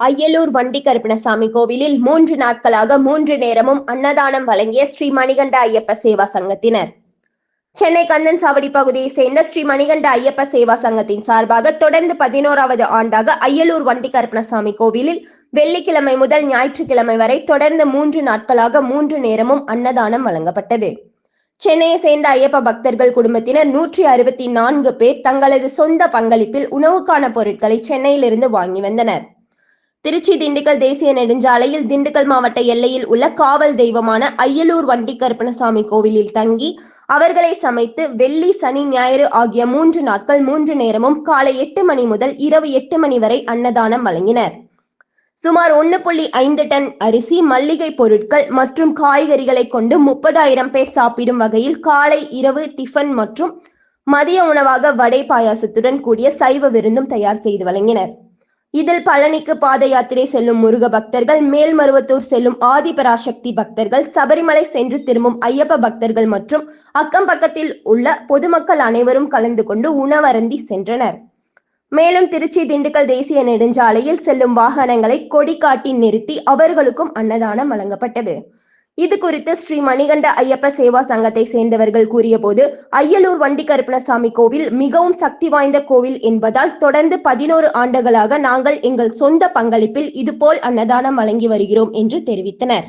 அய்யலூர் வண்டி கருப்பணசாமி கோவிலில் மூன்று நாட்களாக மூன்று நேரமும் அன்னதானம் வழங்கிய ஸ்ரீ மணிகண்ட ஐயப்ப சேவா சங்கத்தினர். சென்னை கந்தன் சாவடி பகுதியை சேர்ந்த ஸ்ரீ மணிகண்ட ஐயப்ப சேவா சங்கத்தின் சார்பாக தொடர்ந்து பதினோராவது ஆண்டாக அய்யலூர் வண்டி கருப்பணசாமி கோவிலில் வெள்ளிக்கிழமை முதல் ஞாயிற்றுக்கிழமை வரை தொடர்ந்து மூன்று நாட்களாக மூன்று நேரமும் அன்னதானம் வழங்கப்பட்டது. சென்னையை சேர்ந்த ஐயப்ப பக்தர்கள் குடும்பத்தினர் நூற்றி அறுபத்தி நான்கு பேர் தங்களது சொந்த பங்களிப்பில் உணவுக்கான பொருட்களை சென்னையிலிருந்து வாங்கி வந்தனர். திருச்சி திண்டுக்கல் தேசிய நெடுஞ்சாலையில் திண்டுக்கல் மாவட்ட எல்லையில் உள்ள காவல் தெய்வமான அய்யலூர் வண்டி கருப்பணசாமி கோவிலில் தங்கி அவர்களை சமைத்து வெள்ளி சனி ஞாயிறு ஆகிய மூன்று நாட்கள் மூன்று நேரமும் காலை எட்டு மணி முதல் இரவு எட்டு மணி வரை அன்னதானம் வழங்கினர். சுமார் ஒன்று புள்ளி ஐந்து டன் அரிசி மல்லிகை பொருட்கள் மற்றும் காய்கறிகளை கொண்டு முப்பதாயிரம் பேர் சாப்பிடும் வகையில் காலை இரவு டிஃபன் மற்றும் மதிய உணவாக வடை பாயாசத்துடன் கூடிய சைவ விருந்தும் தயார் செய்து வழங்கினர். இதில் பழனிக்கு பாத யாத்திரை செல்லும் முருக பக்தர்கள் மேல்மருவத்தூர் செல்லும் ஆதிபராசக்தி பக்தர்கள் சபரிமலை சென்று திரும்பும் ஐயப்ப பக்தர்கள் மற்றும் அக்கம் பக்கத்தில் உள்ள பொதுமக்கள் அனைவரும் கலந்து கொண்டு உணவருந்தி சென்றனர். மேலும் திருச்சி திண்டுக்கல் தேசிய நெடுஞ்சாலையில் செல்லும் வாகனங்களை கொடி காட்டி நிறுத்தி அவர்களுக்கும் அன்னதானம் வழங்கப்பட்டது. இது குறித்து ஸ்ரீ மணிகண்ட ஐயப்ப சேவா சங்கத்தை சேர்ந்தவர்கள் கூறியபோது அய்யலூர் வண்டி கருப்பணசாமி கோவில் மிகவும் சக்தி வாய்ந்த கோவில் என்பதால் தொடர்ந்து பதினோரு ஆண்டுகளாக நாங்கள் எங்கள் சொந்த பங்களிப்பில் இதுபோல் அன்னதானம் வழங்கி வருகிறோம் என்று தெரிவித்தனர்.